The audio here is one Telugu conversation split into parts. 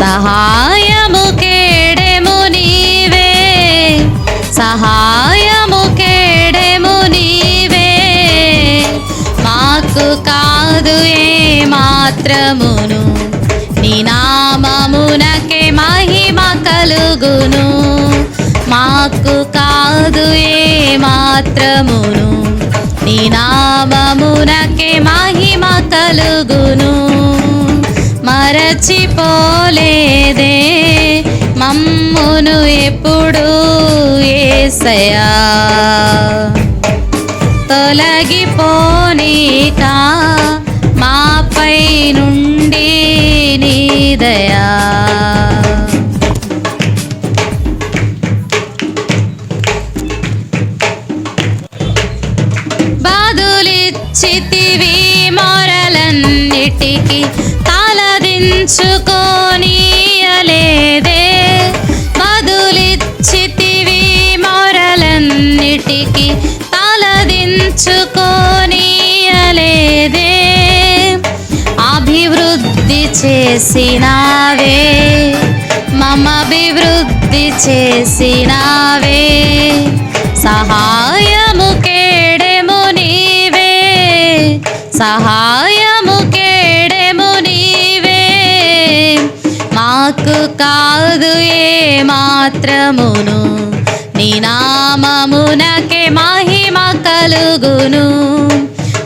సహాయము కేడెము నీవే. సహాయము కేడెము నీవే. మాకు కాదు ఏ మాత్రమును నీ నామమునకే మహిమ కలుగును. మాకు కాదు ఏ మాత్రమును నీ నామమునకే మహిమ కలుగును. మరచిపోలేదే. మమ్మును ఎప్పుడు ఏసయా. తొలగిపోనీక మాపై నుండి నీదయా బాధులిచ్చితివి మొరలన్నిటికీ తలదించుకోనీయలేదే బదులిచ్చితివి మొరలన్నిటికీ తలదించుకోనీయలేదే అభివృద్ధి చేసినావే. మమ అభివృద్ధి చేసినావే. సహాయము కేడెము నీవే. సహా నాకు కాదు ఏ మాత్రమును నీ నామమునకే మహిమ కలుగును.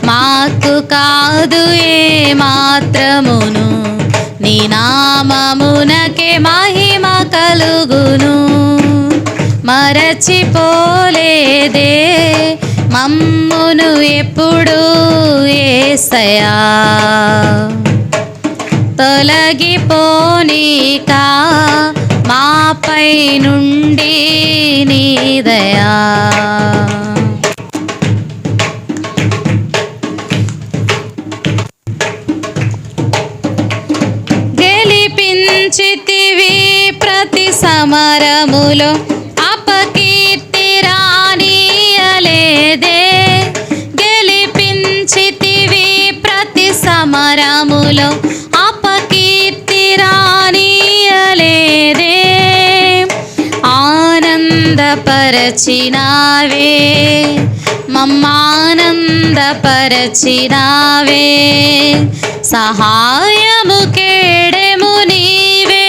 మాకు కాదు ఏ మాత్రమును నీ నామమునకే మహిమ కలుగును. మరచిపోలేదే మమ్మును ఎప్పుడు ఏసయా తొలగిపోనీక మాపై నుండి నీదయా గెలిపించితివి ప్రతి సమరములో అపకీర్తి రానియలేదే. గెలిపించితివి ప్రతి సమరములో ఆనందపరచినావే మమ్మానందపరచినావే సహాయము కేడెము నీవే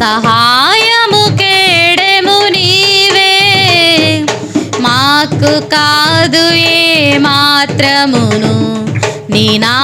సహాయము కేడెము నీవే మాకు కాదు ఏ మాత్రమును నీ నా